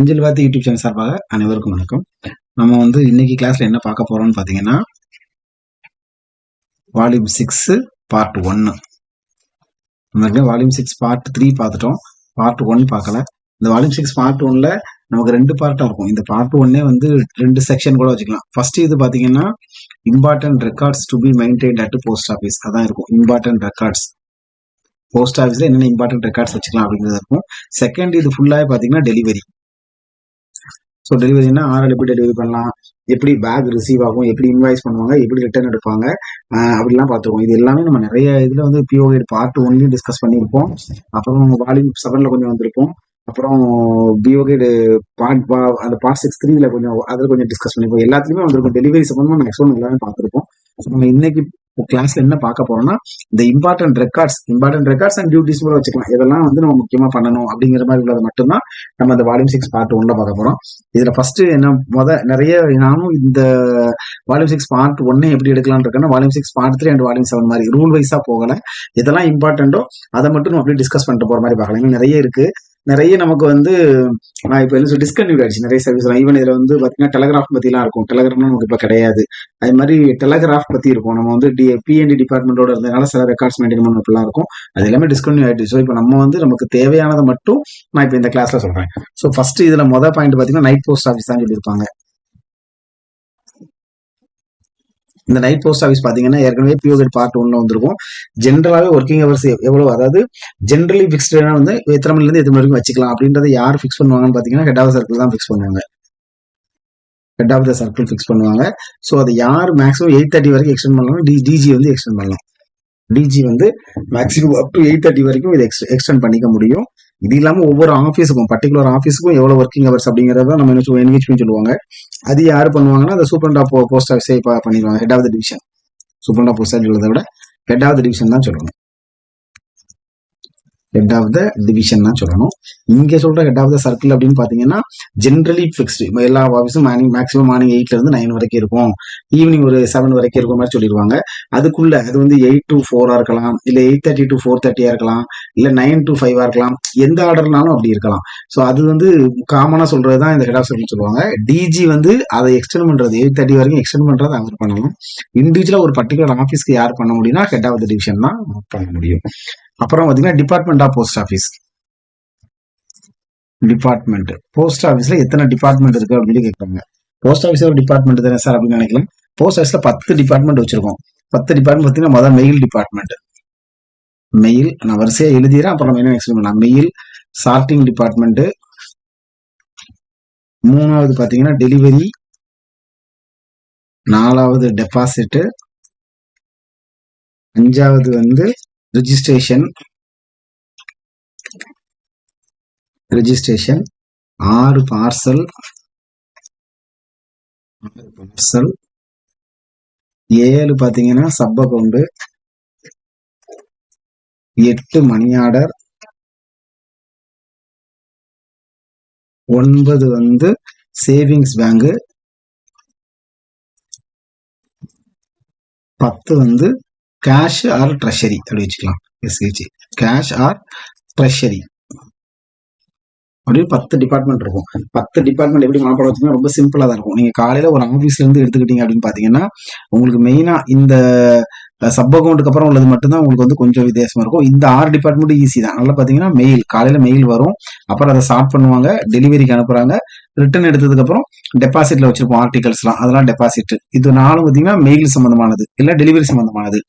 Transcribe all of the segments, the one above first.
அஞ்சல் பார்த்து YouTube channel சார்பாக அனைவருக்கும் வணக்கம். நம்ம வந்து இன்னைக்கு கிளாஸ்ல என்ன பார்க்க போறோம்னு பாத்தீங்கன்னா வால்யூம் சிக்ஸ் பார்ட் ஒன்னு நம்ம வால்யூம் சிக்ஸ் பார்ட் த்ரீ பார்த்துட்டோம். பார்ட் ஒன் பார்க்கல. இந்த வால்யூம் சிக்ஸ் பார்ட் ஒன்ல நமக்கு ரெண்டு பார்ட்டா இருக்கும். இந்த பார்ட் ஒன்னே வந்து ரெண்டு செக்ஷன் கூட வச்சுக்கலாம். ஃபர்ஸ்ட் இது பாத்தீங்கன்னா important records to be maintained at post office அதான் இருக்கும். இம்பார்ட்டன்ட் ரெக்கார்ட்ஸ் போஸ்ட் ஆஃபீஸ்ல என்னென்ன இம்பார்ட்டன்ட் ரெக்கார்ட்ஸ் வச்சுக்கலாம் அப்படிங்கிறது இருக்கும். செகண்ட் இது ஃபுல்லாக பார்த்தீங்கன்னா டெலிவரி ஸோ டெலிவரினா ஆர்டர் எப்படி டெலிவரி பண்ணலாம். எப்படி பேக் ரிசீவ் ஆகும் எப்படி இன்வாய்ஸ் பண்ணுவாங்க எப்படி ரிட்டர்ன் எடுப்பாங்க அப்படிலாம் பார்த்துருக்கோம். இது எல்லாமே நம்ம நிறைய இதில் வந்து பிஓ பார்ட் ஒன்லையும் டிஸ்கஸ் பண்ணியிருப்போம். அப்புறம் வால்யூம் செவனில் கொஞ்சம் வந்திருப்போம் அப்புறம் பிஓகேடு பார்ட் அந்த பார்ட் சிக்ஸ் த்ரீல கொஞ்சம் அதில் கொஞ்சம் டிஸ்கஸ் பண்ணிப்போம் எல்லாத்துலேயுமே வந்திருக்கும். டெலிவரி சம்பந்தமாக மேக்ஸிமம் எல்லாமே பார்த்துருப்போம். நம்ம இன்னைக்கு கிளாஸ்ல என்ன பார்க்க போறோம்னா இந்த important records important records and duties கூட வச்சுக்கலாம். இதெல்லாம் வந்து நம்ம முக்கியமா பண்ணணும் அப்படிங்கிற மாதிரி உள்ளது மட்டும்தான் நம்ம இந்த வால்யூம் சிக்ஸ் பார்ட் ஒன்ல பார்க்க போறோம். இதுல ஃபர்ஸ்ட் என்ன முத நிறைய நானும் இந்த வால்யூம் சிக்ஸ் பார்ட் ஒன்னு எப்படி எடுக்கலாம்னு இருக்கேன்னா volume six part three and volume seven மாதிரி ரூல் வைஸா போகல. இதெல்லாம் இம்பார்ட்டன்ட்டோ அதை மட்டும் நம்ம அப்படியே டிஸ்கஸ் பண்ணிட்டு போற மாதிரி பார்க்கலாம். நிறைய இருக்கு. நிறைய நமக்கு வந்து நான் இப்போ என்ன டிஸ்கன்யூட் ஆயிடுச்சு. நிறைய சர்வீஸ் ஈவன் இதுல வந்து பாத்தீங்கன்னா டெலகிராஃப் பத்திலாம் இருக்கும். டெலகிராம் நமக்கு இப்போ கிடையாது. அது மாதிரி டெலகிராஃப் பத்தி இருக்கும். நம்ம வந்து டி பிஎன்டி டிபார்ட்மெண்டோட இருந்ததுனால சில ரெக்கார்ட்ஸ் மெயின்டைன் பண்ண அப்படிலாம் இருக்கும். அது எல்லாமே டிஸ்கன்யூ ஆயிடுச்சு. ஸோ இப்போ நம்ம வந்து நமக்கு தேவையானதை மட்டும் நான் இப்போ இந்த கிளாஸ்ல சொல்றேன். ஸோ ஃபர்ஸ்ட் இதுல மொதல் பாயிண்ட் பாத்தீங்கன்னா நைட் போஸ்ட் ஆஃபீஸ் தான் சொல்லியிருப்பாங்க. இந்த நைட் போஸ்ட் ஆஃபீஸ் பாத்தீங்கன்னா ஏற்கனவே பிஓகேட் பார்ட் ஒன்னு வந்திருக்கும். ஜென்ரலாவே ஒர்க்கிங் ஹவர்ஸ் எவ்வளவு? அதாவது ஜென்ரலி ஃபிக்ஸ்டுனா வந்து எத்தனை மணில இருந்து எத்தனை வரைக்கும் வச்சுக்கலாம். அப்படின்றத யார் ஃபிக்ஸ் பண்ணுவாங்கன்னு பாத்தீங்கன்னா ஹெட் ஆஃப் சர்க்கிள் தான் ஃபிக்ஸ் பண்ணுவாங்க. Head of the circle fix பண்ணுவாங்க. ஸோ அதை யார் மேக்ஸிமம் எயிட் தேர்ட்டி வரைக்கும் எக்ஸ்டெண்ட் பண்ணலாம் டி டிஜி வந்து எக்ஸ்டெண்ட் பண்ணலாம். டிஜி வந்து maximum up to eight thirty வரைக்கும் இதை எக்ஸ்டெண்ட் பண்ணிக்க முடியும். இது இல்லாம ஒவ்வொரு ஆஃபீஸுக்கும் பர்டிகுலர் ஆஃபீஸுக்கும் எவ்வளவு ஒர்க்கிங் ஹவர்ஸ் அப்படிங்கறத நம்ம என்ன என்கேஜ்மெண்ட் சொல்லுவாங்க. அது யார் பண்ணுவாங்கன்னா அந்த சூப்பரண்ட் ஆஃப் போஸ்ட் ஆஃபீஸே பண்ணிடுவாங்க head of the division superintendent of post உள்ளதை விட ஹெட் ஆஃப் த டிவிஷன் தான் சொல்லணும் ஹெட் ஆஃப் த டிவிஷன் தான் சொல்லணும். இங்க சொல்ற ஹெட் ஆஃப் த சர்க்கிள் அப்படின்னு பாத்தீங்கன்னா ஜென்ரலி ஃபிக்ஸ்டு எல்லா ஆஃபீஸும் மார்னிங் மேக்ஸிமம் மார்னிங் எயிட்ல இருந்து நைன் வரைக்கும் இருக்கும். ஈவினிங் ஒரு செவன் வரைக்கும் இருக்கும் மாதிரி சொல்லிடுவாங்க. அதுக்குள்ள அது வந்து எயிட் டு ஃபோரா இருக்கலாம். இல்ல எயிட் தேர்ட்டி டு ஃபோர் தேர்ட்டியா இருக்கலாம். இல்ல நைன் டு ஃபைவா இருக்கலாம். எந்த ஆர்டர்னாலும் அப்படி இருக்கலாம். ஸோ அது வந்து காமனா சொல்றது தான் இந்த ஹெட் ஆஃப் சர்க்கிள் சொல்லுவாங்க. டிஜி வந்து அதை எக்ஸ்டெண்ட் பண்றது எயிட் தேர்ட்டி வரைக்கும் எக்ஸ்டெண்ட் பண்றது அவர் பண்ணலாம் இண்டிவிஜுவலா ஒரு பர்டிகுலர் ஆஃபீஸ்க்கு யார் பண்ண முடியும்னா ஹெட் ஆஃப் த டிவிஷன் தான் பண்ண முடியும். அப்புறம் பார்த்தீங்கன்னா department of post office department post ஆஃபீஸ்ல எத்தனை டிபார்ட்மெண்ட் இருக்கு அப்படின்னு கேட்குறாங்க போஸ்ட் ஆஃபீஸ் ஒரு டிபார்ட்மெண்ட் தானே சார் அப்படின்னு நினைக்கலாம் போஸ்ட் ஆஃபீஸ்ல பத்து டிபார்ட்மெண்ட் வச்சிருக்கோம். பத்து டிபார்ட்மெண்ட் பார்த்தீங்கன்னா முதல் மெயில் டிபார்ட்மெண்ட் மெயில் நான் வரிசையா எழுதிடுறேன். அப்புறம் என்ன எக்ஸ்பிளைன் பண்ணலாம்? மெயில் சார்ட்டிங் டிபார்ட்மெண்ட் மூணாவது பாத்தீங்கன்னா டெலிவரி நாலாவது டெபாசிட் அஞ்சாவது வந்து ரிஜிஸ்ட்ரேஷன் ரிஜிஸ்ட்ரேஷன் ஆறு பார்சல் ஆறு பார்சல் ஏழு பாத்தீங்கன்னா சப் அக்கௌண்ட் எட்டு மணி ஆர்டர் ஒன்பது வந்து சேவிங்ஸ் பேங்கு பத்து வந்து கேஷ் ஆர் ட்ரெஷரி அப்படி வச்சுக்கலாம் எஸ்ஹெச் கேஷ் ஆர் ட்ரெஷரி அப்படின்னு பத்து டிபார்ட்மெண்ட் இருக்கும். பத்து டிபார்ட்மெண்ட் எப்படி மனப்பாடம் வச்சுக்கோங்க ரொம்ப சிம்பிளா தான் இருக்கும். நீங்க காலையில ஒரு ஆபீஸ்ல இருந்து எடுத்துக்கிட்டீங்க அப்படின்னு பாத்தீங்கன்னா உங்களுக்கு மெயினா இந்த சப் அக்கௌண்ட்டுக்கு அப்புறம் உள்ளது மட்டும்தான் உங்களுக்கு வந்து கொஞ்சம் வித்தியாசமா இருக்கும். இந்த ஆறு டிபார்ட்மெண்ட் ஈஸி தான். நல்லா பாத்தீங்கன்னா மெயில் காலையில மெயில் வரும். அப்புறம் அதை ஸ்டார்ட் பண்ணுவாங்க டெலிவரிக்கு அனுப்புறாங்க. ரிட்டர்ன் எடுத்ததுக்கு அப்புறம் டெபாசிட்ல வச்சிருப்போம் ஆர்டிகல்ஸ்லாம் அதெல்லாம் டெபாசிட் இது நாலும் பாத்தீங்கன்னா மெயில் சம்பந்தமானது இல்ல டெலிவரி சம்பந்தமானது.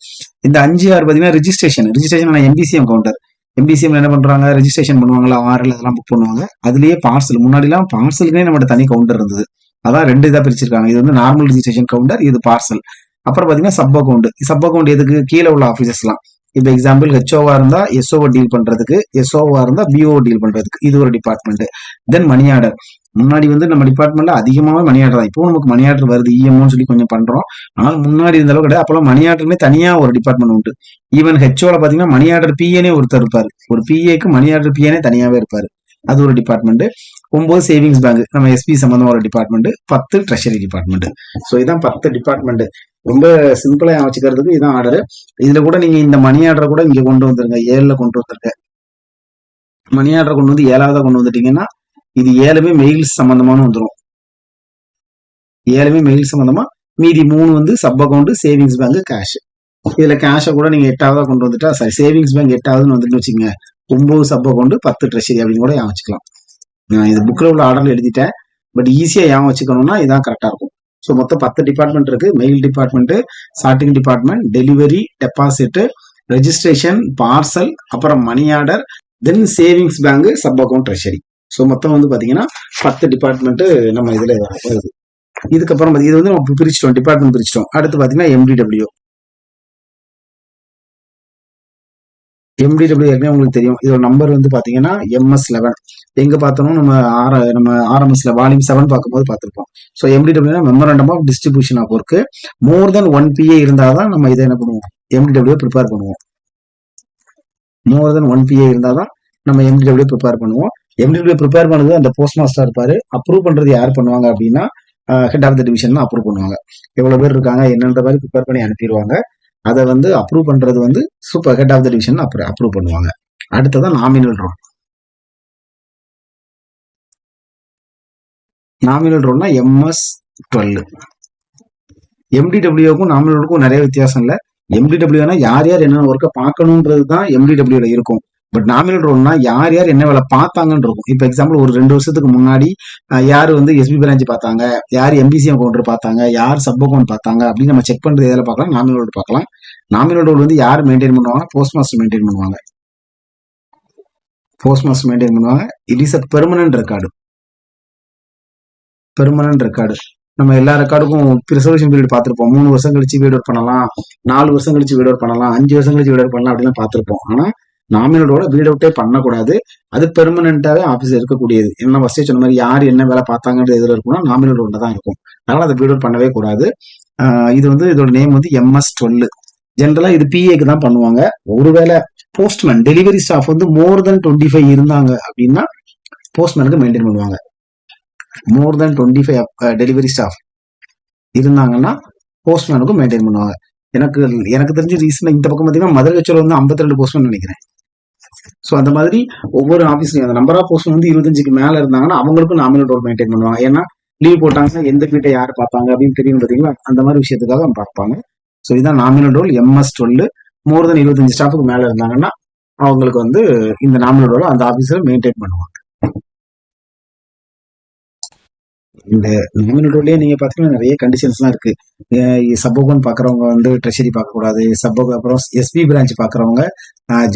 இந்த அஞ்சு ஆறு பாத்தீங்கன்னா registration registration MBCM counter MBCM என்ன பண்றாங்க? ரெஜிஸ்ட்ரேஷன் பண்ணுவாங்களா? ஆர்எல் அதெல்லாம் புக் பண்ணுவாங்க. அதுலயே பார்சல் முன்னாடி எல்லாம் பார்சலுக்குனே நம்மகிட்ட தனி கவுண்டர் இருந்தது. அதான் ரெண்டு இதா பிரிச்சிருக்காங்க. இது வந்து நார்மல் ரெஜிஸ்ட்ரேஷன் கவுண்டர் இது பார்சல் அப்புறம் பாத்தீங்கன்னா சப் அக்கௌண்ட் சப் அக்கௌண்ட் எதுக்கு? கீழே உள்ள ஆஃபீஸஸ்லாம் இப்போ எக்ஸாம்பிள் ஹெச்ஓவா இருந்தா எஸ்ஓ டீல் பண்றதுக்கு எஸ்ஓவா இருந்தா பிஓ டீல் பண்றதுக்கு. இது ஒரு டிபார்ட்மெண்ட் தென் மணி ஆர்டர் முன்னாடி வந்து நம்ம டிபார்ட்மெண்ட்ல அதிகமாவே மணி ஆர்டர் தான். இப்போ நமக்கு மணி ஆர்டர் வருது இஎம்ஓன்னு சொல்லி கொஞ்சம் பண்றோம். ஆனால் முன்னாடி இருந்த அளவு கிடையாது. அப்பெல்லாம் மணி ஆர்டர்னே தனியா ஒரு டிபார்ட்மெண்ட் உண்டு. ஈவன் ஹெச்ஓல பாத்தீங்கன்னா மணி ஆர்டர் பிஏனே ஒருத்தர் இருப்பாரு. ஒரு பிஏக்கு மணி ஆர்டர் பிஏனே தனியாவே இருப்பாரு. அது ஒரு டிபார்ட்மெண்ட் ஒன்பது சேவிங்ஸ் பேங்க் நம்ம எஸ்பி சம்பந்தமா ஒரு டிபார்ட்மெண்ட் பத்து ட்ரெஷரி டிபார்ட்மெண்ட் ஸோ இதான் பத்து டிபார்ட்மெண்ட் ரொம்ப சிம்பிளா வச்சுக்கிறதுக்கு இதான் ஆர்டர் இதுல கூட நீங்க இந்த மணி ஆர்டரை கூட இங்க கொண்டு வந்துருங்க. ஏழுல கொண்டு வந்துருங்க மணி ஆர்டர் கொண்டு வந்து ஏழாவதா கொண்டு வந்துட்டீங்கன்னா இது ஏழுமே மெயில் சம்பந்தமான வந்துடும் ஏழுமே மெயில் சம்பந்தமா மீதி மூணு வந்து sub account savings bank cash இதுல கேஷை கூட நீங்க எட்டாவதா கொண்டு வந்துட்டா சாரி சேவிங்ஸ் பேங்க் எட்டாவதுன்னு வந்துட்டு வச்சுங்க ஒன்பது சப் அக்கௌண்ட் பத்து ட்ரெஷரி அப்படின்னு கூட ஞாபகம் வச்சுக்கலாம் நான் இது புக்கில் உள்ள ஆர்டர்ல எழுதிட்டேன். பட் ஈஸியா ஞாபகம் வச்சுக்கணும்னா இதான் கரெக்டா இருக்கும். ஸோ மொத்தம் பத்து டிபார்ட்மெண்ட் இருக்கு. Mail department sorting department delivery deposit registration parcel அப்புறம் money order then savings bank sub account treasury so மொத்தம் வந்து பார்த்தீங்கன்னா பத்து டிபார்ட்மெண்ட்டு நம்ம இதில் வருது. இதுக்கப்புறம் இது வந்து நம்ம பிரிச்சிட்டோம் டிபார்ட்மெண்ட் பிரிச்சிட்டோம். அடுத்து பார்த்தீங்கன்னா எம்டிடபிள்யூ எம்டிடபிள்யூ ஏற்கனவே உங்களுக்கு தெரியும். இதோட நம்பர் வந்து பார்த்தீங்கன்னா எம்எஸ் லெவன் எங்க பார்த்தோம்னா நம்ம ஆர நம்ம ஆர்எம்எஸ்ல வால்யூம் செவன் பார்க்கும்போது பார்த்துருப்போம். So MDW memorandum of distribution of work more than one PA இருந்தாதான் நம்ம இதை என்ன பண்ணுவோம்? எம்டிடபிள்யூ ப்ரிப்பேர் பண்ணுவோம். மோர் தென் ஒன் பிஏ இருந்தாதான் நம்ம எம்டிடபிள்யூ ப்ரிப்பேர் பண்ணுவோம். எம்டிபிள்யூ ப்ரிப்பேர் பண்ணது அந்த போஸ்ட் மாஸ்டர் இருப்பாரு. அப்ரூவ் பண்றது யார் பண்ணுவாங்க அப்படின்னா ஹெட் ஆஃப் த டிவிஷன் தான் அப்ரூவ் பண்ணுவாங்க. எவ்வளவு பேர் இருக்காங்க என்னன்ற மாதிரி ப்ரிப்பேர் பண்ணி அனுப்பிடுவாங்க. அதை வந்து அப்ரூவ் பண்றது வந்து super head of the division அப்புறம் அப்ரூவ் பண்ணுவாங்க. அடுத்ததான் நாமினல் ரோல் நாமினல் ரோல்னா எம்எஸ் டுவெல் எம்டிடபிள்யூக்கும் நாமினலுக்கும் நிறைய வித்தியாசம் இல்லை. எம்டிடபிள்யூனா யார் யார் என்னென்ன ஒர்க்கை பார்க்கணுன்றது தான் எம்டிடபிள்யூல இருக்கும். பட் நாமினல் ரோல்னா யார் யார் என்ன வேலை பார்த்தாங்கன்னு இருக்கும். இப்போ எக்ஸாம்பிள் ஒரு ரெண்டு வருஷத்துக்கு முன்னாடி யார் வந்து எஸ்பி பிரான்ச் பார்த்தாங்க யார் எம்பிசி அக்கௌண்ட் பார்த்தாங்க யார் சப் அக்கௌண்ட் பார்த்தாங்க அப்படின்னு நம்ம செக் பண்ணுறது எதில் பார்க்கலாம்? நாமினல் ரோல் பார்க்கலாம். நாமினல் ரோல் வந்து யார் மெயின்டைன் பண்ணுவாங்க? போஸ்ட் மாஸ்டர் மெயின்டைன் பண்ணுவாங்க. போஸ்ட் மாஸ்டர் மெயின்டைன் பண்ணுவாங்க. It is a permanent record permanent record நம்ம எல்லா ரெக்கார்டுக்கும் ப்ரிசர்வேஷன் பீரியட் பார்த்திருப்போம். மூணு வருஷம் கழிச்சு வீடு பண்ணலாம் நாலு வருஷம் கழிச்சு வீடு பண்ணலாம் அஞ்சு வருஷம் கழிச்சு வீடு பண்ணலாம் அப்படின்னு பார்த்துருப்போம். ஆனா நாமினலோட வீட் அவுட்டே பண்ணக்கூடாது. அது பெர்மனண்டாவே ஆஃபீஸ் இருக்கக்கூடியது. என்ன ஃபர்ஸ்டே சொன்ன மாதிரி யார் என்ன வேலை பார்த்தாங்கன்றது எதுல இருக்கும்னா நாமினல் ஒன்று தான் இருக்கும். அதனால அதை வீட் அவுட் பண்ணவே கூடாது. ஆஹ் இது வந்து இதோட நேம் வந்து எம்எஸ் டுவெல் ஜென்ரலா இது பிஏக்கு தான் பண்ணுவாங்க. ஒருவேளை போஸ்ட்மேன் டெலிவரி ஸ்டாஃப் வந்து மோர் தென் டுவெண்ட்டி ஃபைவ் இருந்தாங்க அப்படின்னா போஸ்ட்மேனுக்கு மெயின்டைன் பண்ணுவாங்க. More than twenty five delivery staff இருந்தாங்கன்னா போஸ்ட்மேனுக்கும் மெயின்டைன் பண்ணுவாங்க. எனக்கு எனக்கு தெரிஞ்ச ரீசன் இந்த பக்கம் பார்த்தீங்கன்னா மதுரை கச்சோல வந்து 52 ரெண்டு நினைக்கிறேன். ஸோ அந்த மாதிரி ஒவ்வொரு ஆஃபீஸ்லையும் அந்த நம்பர் ஆஃப் போஸ்ட் வந்து இருபத்தஞ்சுக்கு மேல இருந்தாங்கன்னா அவங்களுக்கும் நாமினல் ரோல் மெயின்டைன் பண்ணுவாங்க. ஏன்னா லீவ் போட்டாங்கன்னா எந்த வீட்டை யார் பார்ப்பாங்க அப்படின்னு தெரியும் பார்த்தீங்களா அந்த மாதிரி விஷயத்துக்காக பார்ப்பாங்க. ஸோ இதுதான் nominal roll MS twelve more than இருபத்தஞ்சு ஸ்டாஃபுக்கு மேல இருந்தாங்கன்னா அவங்களுக்கு வந்து இந்த நாமினல் ரோலை அந்த ஆஃபீஸில் மெயின்டைன் பண்ணுவாங்க. இந்த நாமினல் ரோல்லே நீங்க பாத்தீங்கன்னா நிறைய கண்டிஷன்ஸ்லாம் இருக்கு. சப் பாக்குறவங்க வந்து ட்ரெஷரி பார்க்க கூடாது அப்புறம் எஸ்பி பிரான்ச் பாக்குறவங்க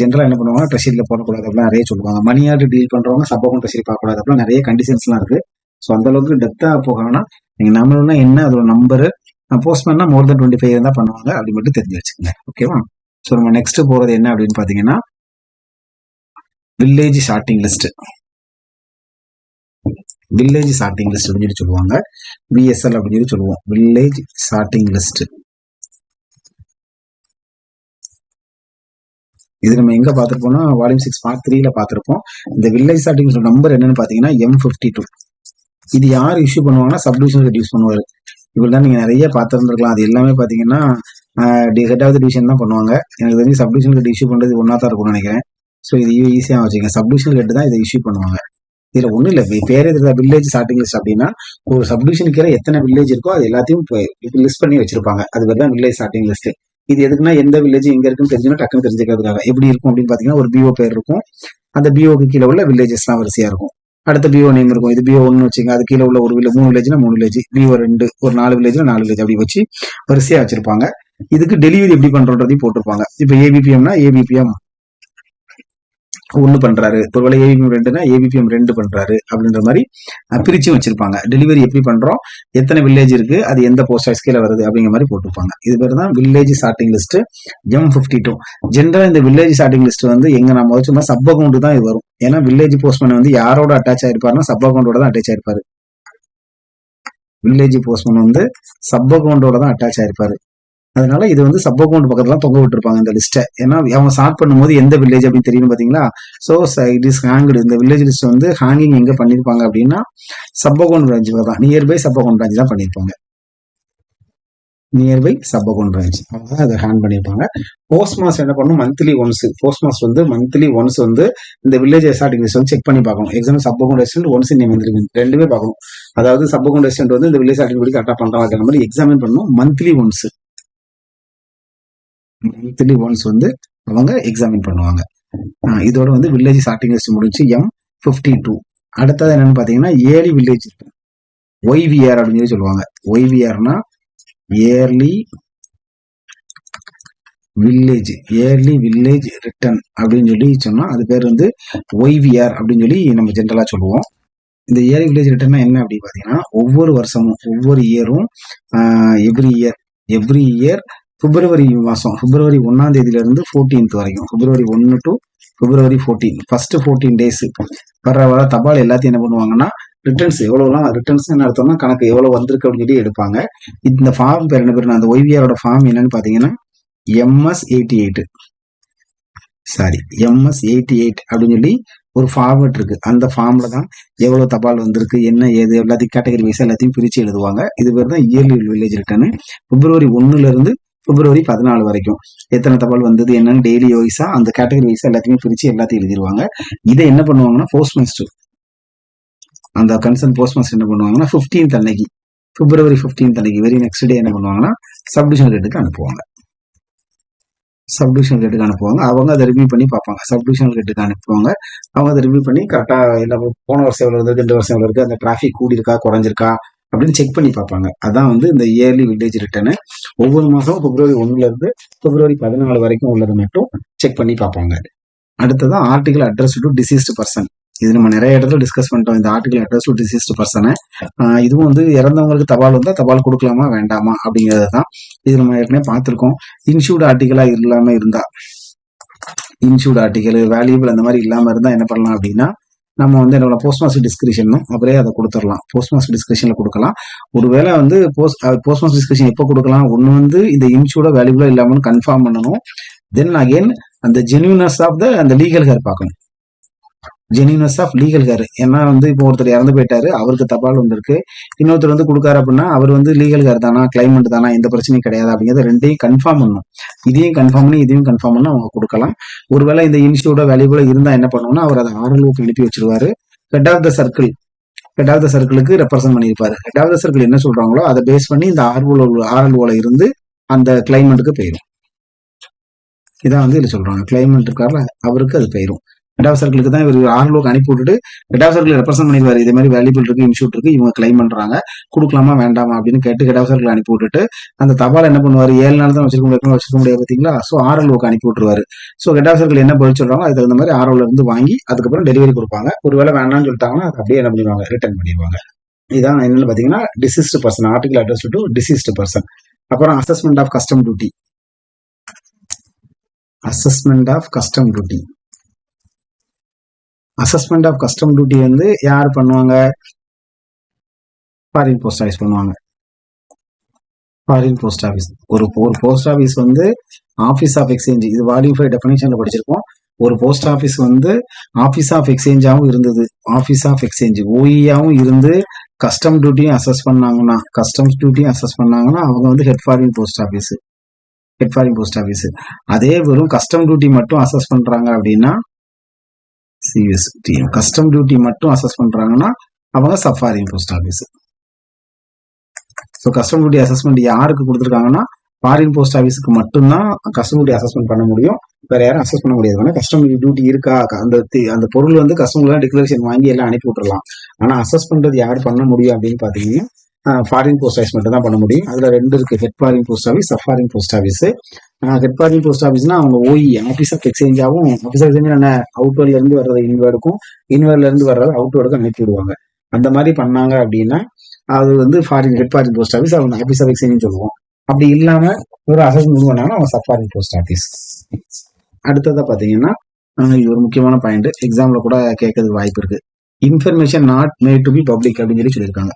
ஜென்ரலா என்ன பண்ணுவாங்க? ட்ரெஷரியில போடக்கூடாது அப்படிலாம் நிறைய சொல்லுவாங்க. மணி ஆர்டர் டீல் பண்றவங்க சப் ட்ரெஷரி பார்க்க கூடாது நிறைய கண்டிஷன்ஸ்லாம் இருக்கு. ஸோ அந்த அளவுக்கு டெப்தா போகணும்னா நீங்க நாமினல்னா என்ன அதோட நம்பர் போஸ்ட்மேன்னா மோர் தென் டுவெண்ட்டி ஃபைவ் தான் பண்ணுவாங்க. அப்படி மட்டும் தெரிஞ்சு வச்சுக்கோங்க. ஓகேவா ஸோ நம்ம நெக்ஸ்ட் போறது என்ன அப்படின்னு பாத்தீங்கன்னா village sorting list village sorting list அப்படின்னு சொல்லி சொல்லுவாங்க. விஎஸ்எல் அப்படின்னு சொல்லி சொல்லுவோம். வில்லேஜ் சார்ட்டிங் லிஸ்ட் இது நம்ம எங்க பார்த்திருப்போம்னா வால்யூம் சிக்ஸ் பார்ட் த்ரீல பார்த்துருப்போம். இந்த வில்லேஜ் சார்ட்டிங் நம்பர் என்னன்னு பாத்தீங்கன்னா எம் ஃபிஃப்டி டூ இது யார் இஷ்யூ பண்ணுவாங்கன்னா சப்டிவிஷன் ரெடியூஸ் பண்ணுவாரு. இவ்வளவு தான் நீங்க நிறைய பார்த்துருந்துருக்கலாம். அது எல்லாமே பாத்தீங்கன்னா ஹெட் ஆஃப் த டிவிஷன் தான் பண்ணுவாங்க. எனக்கு தெரிஞ்சு சப்டிவிஷன் ரெட் இஷ்யூ பண்றது ஒன்னா தான் இருக்கும்னு நினைக்கிறேன். ஸோ இது ஈஸியாக வச்சுக்கோங்க. சப்டிவிஷன் ரெட் தான் இதை இஷ்யூ பண்ணுவாங்க. இதுல ஒண்ணும் இல்ல. பேர் பேரே தெரியல வில்லேஜ் ஸ்டார்டிங் லிஸ்ட் அப்படின்னா ஒரு சப்டிவிஷன் கீழே எத்தனை வில்லேஜ் இருக்கோ அது எல்லாத்தையும் லிஸ்ட் பண்ணி வச்சிருப்பாங்க. அது பேர் தான் வில்லேஜ் ஸ்டார்டிங் லிஸ்ட் இது எதுக்குன்னா எந்த வில்லேஜ் எங்க இருக்குன்னு தெரிஞ்சுன்னா டக்குன்னு தெரிஞ்சுக்கிறதுக்காக. எப்படி இருக்கும் அப்படின்னு பாத்தீங்கன்னா ஒரு பிஓ பேர் இருக்கும். அந்த பிஓக்கு கீழே உள்ள வில்லேஜஸ்லாம் வரிசையா இருக்கும். அடுத்த பிஓ நேம் இருக்கும். இது பிஓ ஒன்னு வச்சுங்க அது கீழே உள்ள ஒரு வில்லேஜ் மூணு வில்லேஜ்னா மூணு வில்லேஜ் பிஓ ரெண்டு ஒரு நாலு வில்லேஜ்னா நாலு வில்லேஜ் அப்படி வச்சு வரிசையா வச்சிருப்பாங்க. இதுக்கு டெலிவரி எப்படி பண்றோன்றதையும் போட்டிருப்பாங்க. இப்போ ஏபிபிஎம்னா ஏபிபிஎம் ஒன்னு பண்றாரு. ஒருவேளை ஏபிபிஎம் ரெண்டுனா ஏபிபிஎம் ரெண்டு பண்றாரு அப்படின்ற மாதிரி பிரிச்சும் வச்சிருப்பாங்க. டெலிவரி எப்படி பண்றோம்? எத்தனை வில்லேஜ் இருக்கு? அது எந்த போஸ்ட் ஆஃபீஸ் கீழே வருது அப்படிங்கிற மாதிரி போட்டிருப்பாங்க. இது பேர் தான் village sorting list M fifty two ஜென்ரலா இந்த வில்லேஜ் ஸ்டார்டிங் லிஸ்ட் வந்து எங்க நம்ம வச்சுமா சப் அக்கௌண்ட் தான் இது வரும். ஏன்னா வில்லேஜ் போஸ்ட்மேன் வந்து யாரோட அட்டாச் ஆயிருப்பாருன்னா சப் அக்கௌண்டோட தான் அட்டாச் ஆயிருப்பாரு. வில்லேஜ் போஸ்ட்மேன் வந்து சப் அக்கௌண்டோட தான் அட்டாச் ஆயிருப்பாரு. அதனால இது வந்து சப் அக்கௌண்ட் பக்கத்துல தொங்க விட்டுருப்பாங்க இந்த லிஸ்ட்டை ஏன்னா அவங்க ஸ்டார்ட் பண்ணும்போது எந்த வில்லேஜ் அப்படின்னு தெரியும் பாத்தீங்களா? ஸோ இட் இஸ் ஹேங்டு இந்த வில்லேஜ் லிஸ்ட் வந்து ஹேங்கிங் எங்க பண்ணிருப்பாங்க அப்படின்னா சப் அக்கௌண்ட் பிரான்ச் தான். நியர்பை சப் அக்கௌண்ட் பிரான்ச் தான் பண்ணிருப்பாங்க. நியர்பை சப் அக்கௌண்ட் பிரான்ச் அவங்க அதை ஹேண்ட் பண்ணியிருப்பாங்க போஸ்ட் மாஸ் என்ன பண்ணும்? மந்த்லி ஒன்ஸ் போஸ்ட் மாஸ் வந்து மந்த்லி ஒன்ஸ் வந்து இந்த வில்லேஜ் ஸ்டார்டிங் லிஸ்ட் வந்து செக் பண்ணி பார்க்கணும். Example sub account resident once இந்த மந்த்லி ரெண்டுமே பார்க்கணும். அதாவது சப் அக்கௌண்ட் ரெசிடென்ட் வந்து இந்த வில்லேஜ் ஸ்டார்டிங் படி கரெக்டாக பண்றாங்க மாதிரி எக்ஸாமின் பண்ணணும். மந்த்லி ஒன்ஸ் மந்த்லி ஒன்ஸ் வந்து அவங்க எக்ஸாமின் பண்ணுவாங்க. இதோட வந்து வில்லேஜ் ஸ்டார்டிங் லிஸ்ட் முடிஞ்சு எம் ஃபிஃப்டி டூ அடுத்தது என்னன்னு பார்த்தீங்கன்னா ஏர்லி வில்லேஜ் ஒய்விஆர் அப்படின்னு சொல்லி சொல்லுவாங்க. ஒய்விஆர்னா early village yearly village return அப்படின்னு சொல்லி சொன்னால் அது பேர் வந்து ஒய்விஆர் அப்படின்னு சொல்லி நம்ம ஜென்ரலாக சொல்லுவோம். இந்த இயர்லி வில்லேஜ் ரிட்டர்னா என்ன அப்படின்னு பார்த்தீங்கன்னா ஒவ்வொரு வருஷமும் ஒவ்வொரு இயரும் எவ்ரி இயர் எவ்ரி இயர் பிப்ரவரி மாதம் பிப்ரவரி ஒன்னாம் தேதியிலிருந்து ஃபோர்டீன்த் வரைக்கும் பிப்ரவரி ஒன்று to February fourteen first fourteen days வர வர தபால் எல்லாத்தையும் என்ன பண்ணுவாங்கன்னா ரிட்டர்ன்ஸ் எவ்வளவுலாம் ரிட்டர்ன்ஸ் என்ன அர்த்தம்னா கணக்கு எவ்வளவு வந்திருக்கு அப்படின்னு சொல்லி எடுப்பாங்க. இந்த ஃபார்ம் பேர் என்ன பேர் அந்த ஒய்விஆரோட ஃபார்ம் என்னன்னு பாத்தீங்கன்னா MS eighty eight sorry MS eighty eight அப்படின்னு சொல்லி ஒரு ஃபார்மட் இருக்கு. அந்த ஃபார்ம்ல தான் எவ்வளவு தபால் வந்திருக்கு என்ன ஏது எல்லாத்தையும் கேட்டகரி வைஸ் எல்லாத்தையும் பிரிச்சு எழுதுவாங்க. இது பேர் தான் இயர்லி வில்லேஜ் ரிட்டர்ன் பிப்ரவரி ஒன்னுல இருந்து பிப்ரவரி பதினாலு வரைக்கும். எத்தனை தபால் வந்தது என்னன்னு டெய்லி வைஸா அந்த கேட்டகரி வைஸா எல்லாத்தையுமே பிரிச்சு எல்லாத்தையும் எழுதிருவாங்க. இதை என்ன பண்ணுவாங்கன்னா போஸ்ட் மாஸ்டர் அந்த கன்சர்ன் போஸ்ட் மாஸ்டர் என்ன பண்ணுவாங்கன்னா 15th அன்னைக்கு பிப்ரவரி 15th அன்னைக்கு வெரி நெக்ஸ்ட் டே என்ன பண்ணுவாங்கன்னா சப்டிஷன் ரேட்டுக்கு அனுப்புவாங்க. சப்டிவிஷன் ரேட்டுக்கு அனுப்புவாங்க. அவங்க அதை ரிவ்யூ பண்ணி பார்ப்பாங்க. சப்டிவிஷன் ரேட்டுக்கு அனுப்புவாங்க. அவங்க அதை ரிவ்யூ பண்ணி கரெக்டாக எல்லாம் போன வருஷம் எவ்வளோ இருந்தது ரெண்டு வருஷம் எவ்வளோ இருக்குது அந்த டிராஃபிக் கூடி இருக்கா குறைஞ்சிருக்கா அப்படின்னு செக் பண்ணி பார்ப்பாங்க. அதான் வந்து இந்த இயர்லி வில்லேஜ் ரிட்டர்னு ஒவ்வொரு மாதம் பிப்ரவரி ஒன்றுலேருந்து பிப்ரவரி பதினாலு வரைக்கும் உள்ளது மட்டும் செக் பண்ணி பார்ப்பாங்க. அடுத்ததான் article address to deceased person இது நம்ம நிறைய இடத்துல டிஸ்கஸ் பண்ணிட்டோம். இந்த ஆர்டிகல் அட்ரஸ் டு டிசீஸ்டு பர்சனை இதுவும் வந்து இறந்தவங்களுக்கு தபால் வந்தால் தபால் கொடுக்கலாமா வேண்டாமா அப்படிங்கிறது தான் இது நம்ம ஏற்கனவே பார்த்துருக்கோம். இன்சூர்டு ஆர்டிகலாக இல்லாமல் இருந்தால் இன்சூர்டு ஆர்டிகல் வேல்யூபிள் அந்த மாதிரி இல்லாமல் இருந்தால் என்ன பண்ணலாம் அப்படின்னா நம்ம வந்து என்னோட போஸ்ட் மாஸ்டர் டிஸ்கிரிப்ஷன் அப்படியே அதை கொடுத்துடலாம். போஸ்ட் மாஸ்டர் டிஸ்கிரிப்ஷன்ல கொடுக்கலாம். ஒருவேளை வந்து போஸ்ட் போஸ்ட் மாஸ்டர் டிஸ்கிரிப்ஷன் எப்போ கொடுக்கலாம்? ஒன்று வந்து இந்த இன்சூர்டா வேல்யூபிளா இல்லாமல் கன்ஃபார்ம் பண்ணணும். தென் அகெயின் அந்த ஜென்யூனஸ் ஆஃப் த அந்த லீகல் ஹேர் பார்க்கணும். Genuineness of legal heir. ஏன்னா வந்து இப்போ ஒருத்தர் இறந்து போயிட்டாரு அவருக்கு தபால் வந்திருக்கு. இன்னொருத்தர் வந்து கொடுக்காரு அப்படின்னா அவர் வந்து லீகல் கேர் தானா கிளைமெண்ட் தானா எந்த பிரச்சனையும் கிடையாது அப்படிங்கிறத ரெண்டையும் கன்ஃபார்ம் பண்ணும். இதையும் கன்ஃபார்ம் பண்ணி இதையும் கன்ஃபார்ம் பண்ணி அவங்க கொடுக்கலாம். ஒருவேளை இந்த இன்ஸ்டியூட்டோ வேல்யூபிளா இருந்தா என்ன பண்ணுவோம்னா அவர் அதை ஆர்எல்ஓக்கு எழுப்பி வச்சிருவாரு. Head of the circle head of the சர்க்கிளுக்கு represent பண்ணியிருப்பாரு. ஹெட் ஆஃப் த சர்க்கிள் என்ன சொல்றாங்களோ அதை பேஸ் பண்ணி இந்த ஆர்எல்ஓ ஆர்எல்ஓல இருந்து அந்த கிளைமெண்ட்டுக்கு போயிடும் இதான் வந்து இதில் சொல்றாங்க. கிளைமெண்ட் இருக்கார்ல அவருக்கு அது போயிடும் ஹெட் ஆஃப் சர்க்கிளுக்கு தான் இவர் ஆர்லோக்கு அனுப்பி விட்டுட்டு ஹெட் ஆஃப் சர்க்கிள் ரெப்ரசென்ட் பண்ணிடுவாரு இதே மாதிரி வேல்யூபிள் இருக்கு இன்ஸ்டியூட் இருக்கு இவங்க கிளைம் பண்றாங்க. கொடுக்கலாமா வேண்டாமா அப்படின்னு கேட்டு ஹெட் ஆஃப் சர்க்கிள் அனுப்பி விட்டுட்டு அந்த தபால் என்ன பண்ணுவாரு? ஏழு நாள் தான் வச்சிருக்க முடியாது வச்சிருக்க முடியாது பாத்தீங்களா ஸோ ஆர்எல்ஓக்கு அனுப்பி விட்டுருவாரு. ஸோ ஹெட் ஆஃப் சர்க்கிள் என்ன பதில் சொல்றாங்க அதுக்கு தகுந்த மாதிரி ஆர்எல்ல இருந்து வாங்கி அதுக்கப்புறம் டெலிவரி கொடுப்பாங்க. ஒருவேளை வேண்டாம்னு சொல்லிட்டாங்கன்னா அது அப்படியே என்ன பண்ணிடுவாங்க? ரிட்டர்ன் பண்ணிடுவாங்க. இதான் என்னன்னு பாத்தீங்கன்னா deceased person article address to deceased person அப்புறம் assessment of custom duty assessment of custom duty assessment of custom duty வந்து யார் பண்ணுவாங்க? ஃபாரின் போஸ்ட் ஆஃபீஸ் பண்ணுவாங்க. ஃபாரின் போஸ்ட் ஆஃபீஸ் ஒரு ஒரு போஸ்ட் ஆஃபீஸ் வந்து ஆஃபீஸ் ஆஃப் எக்ஸ்சேஞ்ச் இது வாலிஃபை ஃபைவ் டெஃபினேஷன்ல படிச்சிருக்கோம். ஒரு போஸ்ட் ஆஃபீஸ் வந்து ஆஃபீஸ் ஆஃப் எக்ஸ்சேஞ்சாகவும் இருந்தது. ஆஃபீஸ் ஆஃப் எக்ஸ்சேஞ்ச் ஓஇயாவும் இருந்து கஸ்டம் டியூட்டியும் அசஸ் பண்ணாங்கன்னா கஸ்டம்ஸ் டியூட்டியும் அசஸ் பண்ணாங்கன்னா அவங்க வந்து head foreign post office head foreign post office அதே வெறும் கஸ்டம் டியூட்டி மட்டும் அசஸ் பண்ணுறாங்க அப்படின்னா சிஎஸ்டி கஸ்டம் டியூட்டி மட்டும் அசஸ் பண்றாங்கன்னா அவங்க safari post office so custom duty assessment யாருக்கு கொடுத்துருக்காங்கன்னா ஃபாரின் போஸ்ட் ஆஃபீஸுக்கு மட்டும்தான் கஸ்டம் டியூட்டி அசஸ்மெண்ட் பண்ண முடியும். வேற யாரும் அசஸ் பண்ண முடியாது. ஆனால் கஸ்டம் டியூட்டி இருக்கா? அந்த அந்த பொருள் வந்து கஸ்டமர்லாம் டிக்ளரேஷன் வாங்கி எல்லாம் அனுப்பி விட்டுறலாம். ஆனால் அசஸ் பண்றது யார் பண்ண முடியும் அப்படின்னு பாத்தீங்கன்னா ஃபாரின் போஸ்ட் ஆஃபீஸ் மட்டும் தான் பண்ண முடியும். அதுல ரெண்டு இருக்கு. ஹெட் ஃபாரின் போஸ்ட் ஆஃபீஸ் சஃபாரின் போஸ்ட் ஆஃபீஸ் ஹெட் போஸ்ட் ஆஃபீஸ்னா அவங்க ஓஇ ஆஃபீஸ் ஆஃப் எக்ஸ்சேஞ்சாவும் ஆஃபீஸ் ஆஃப் எக்ஸ்சேஞ்ச் என்ன அவுட்வேர்ட்ல இருந்து வர்றது இன்வேர்டுக்கும் இன்வேர்ட்ல இருந்து வர்றது அவுட்வேர்டுக்கும் அனுப்பி விடுவாங்க. அந்த மாதிரி பண்ணாங்க அப்படின்னா அது வந்து ஃபாரின் ஹெட் போஸ்ட் ஆஃபீஸ் அவங்க ஆஃபீஸ் ஆஃப் எக்ஸ்சேஞ்ச் சொல்லுவோம். அப்படி இல்லாம ஒரு அசஸ்மெண்ட் பண்ணாங்கன்னா அவங்க சஃபாரின் போஸ்ட் ஆஃபீஸ் அடுத்ததா பாத்தீங்கன்னா இது ஒரு முக்கியமான பாயிண்ட் எக்ஸாம்ல கூட கேட்கறதுக்கு வாய்ப்பு இருக்கு. Information not made to be public அப்படின்னு சொல்லி சொல்லியிருக்காங்க.